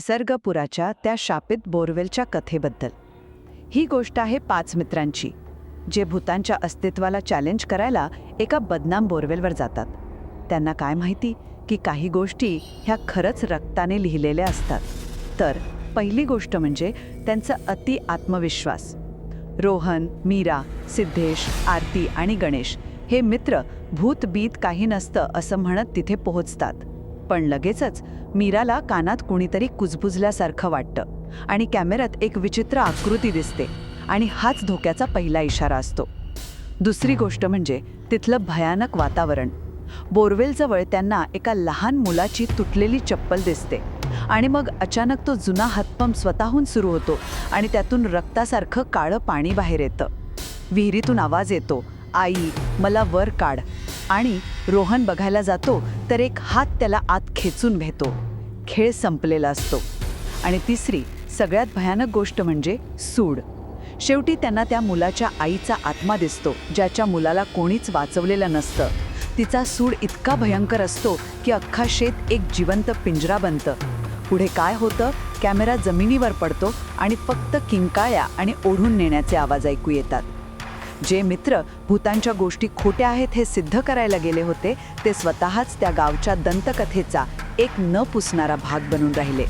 निसर्गपुराच्या त्या शापित बोरवेलच्या कथेबद्दल. ही गोष्ट आहे पाच मित्रांची जे भूतांच्या अस्तित्वाला चॅलेंज करायला एका बदनाम बोरवेलवर जातात. त्यांना काय माहिती की काही गोष्टी ह्या खरंच रक्ताने लिहिलेल्या असतात. तर पहिली गोष्ट म्हणजे त्यांचा अति आत्मविश्वास. रोहन मीरा सिद्धेश आरती आणि गणेश हे मित्र भूत बीत काही नसतं असं म्हणत तिथे पोहोचतात. पण लगेचच मीराला कानात कुणीतरी कुजबुजल्यासारखं वाटतं आणि कॅमेऱ्यात एक विचित्र आकृती दिसते आणि हाच धोक्याचा पहिला इशारा असतो. दुसरी गोष्ट म्हणजे तिथलं भयानक वातावरण. बोरवेलजवळ त्यांना एका लहान मुलाची तुटलेली चप्पल दिसते आणि मग अचानक तो जुना हातपंप स्वतःहून सुरू होतो आणि त्यातून रक्तासारखं काळं पाणी बाहेर येतं. विहिरीतून आवाज येतो आई मला वर काढ. आणि रोहन बघायला जातो तर एक हात त्याला आत खेचून भेतो खेळ संपलेला असतो. आणि तिसरी सगळ्यात भयानक गोष्ट म्हणजे सूड. शेवटी त्यांना त्या मुलाच्या आईचा आत्मा दिसतो ज्याच्या मुलाला कोणीच वाचवलेलं नसतं. तिचा सूड इतका भयंकर असतो की अख्खा शेत एक जिवंत पिंजरा बनतं. पुढे काय होतं? कॅमेरा जमिनीवर पडतो आणि फक्त किंकाळ्या आणि ओढून नेण्याचे आवाज ऐकू येतात. जे मित्र भूतांच्या गोष्टी खोट्या आहेत हे सिद्ध करायला गेले होते ते स्वतःच त्या गावच्या दंतकथेचा एक न पुसणारा भाग बनून राहिले.